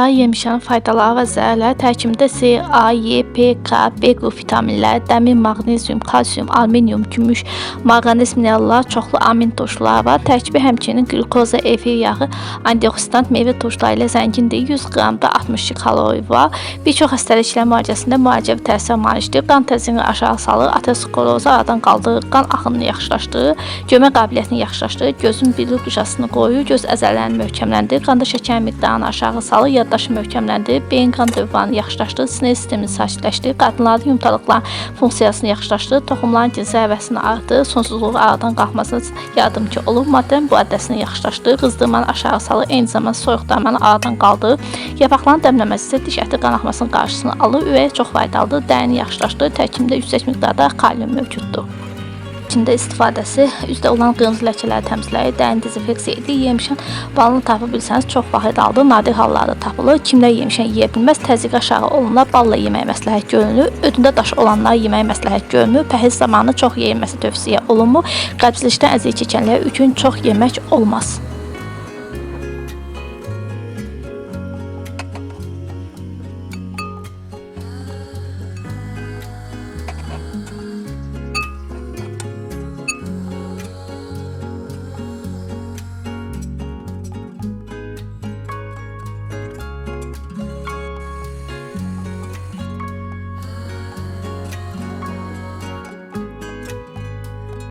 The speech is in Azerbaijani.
A yemişlərin faydaları və zərərləri tərkibində C, A, E, P, K, B qrup vitaminləri, dəmir, maqnezium, kalsium, alüminium, gümüş, manqanez minerallar, çoxlu amin turşuları var. Tərkibi həmçinin qlükoza, efir yağı, antioksidant meyvə turşuları ilə zəngindir. 100 qramda 62 kalori var. Bir çox xəstəliklər müalicəsində müalicəvi təsirə malikdir. Qan tezliyini aşağı salır, aterosklerozu aradan qaldırır, qan axınını yaxşılaşdırır, görmə qabiliyyətini yaxşılaşdırır, gözün birlik duşasını qoruyur, göz əzələlərini möhkəmləndirir, qanda şəkər miqdarını aşağı salır, yaddaşı möhkəmləndirir, beyin qan dövranını yaxşılaşdırır, sinir sistemini sakitləşdirir, qadınların yumtalıqların funksiyasını yaxşılaşdırır, toxumların cinsi həvəsini artırır, sonsuzluğu aradan qalxmasına yardımcı olur. Maddə mübadiləsini yaxşılaşdırır, qızdırmanı aşağı salır, eyni zamanda soyuqdanmanı aradan qaldırır. Yapaqların dəmləməsi isə diş əti qanaxmasının qarşısını alır, ürəyə çox faydalıdır, dərini yaxşılaşdırır, tərkibində yüksək miqdarda kalium mövcuddur. İçində istifadəsi üzdə olan qırmızı ləkələri təmizləyir, dərin dezinfeksiya edir. Yemişin balını tapa bilsəniz çox faydalıdır. Nadir hallarda tapılır. Kimlər yemişən yeyə bilməz, təzyiqi aşağı olanlar balla yemək məsləhət görülür. Ödündə daşı olanlar yemək məsləhət görülmür. Pəhriz zamanı çox yeyilməsi tövsiyə olunmur. Qəbzlikdən əziyyət çəkənlər üçün çox yemək olmaz.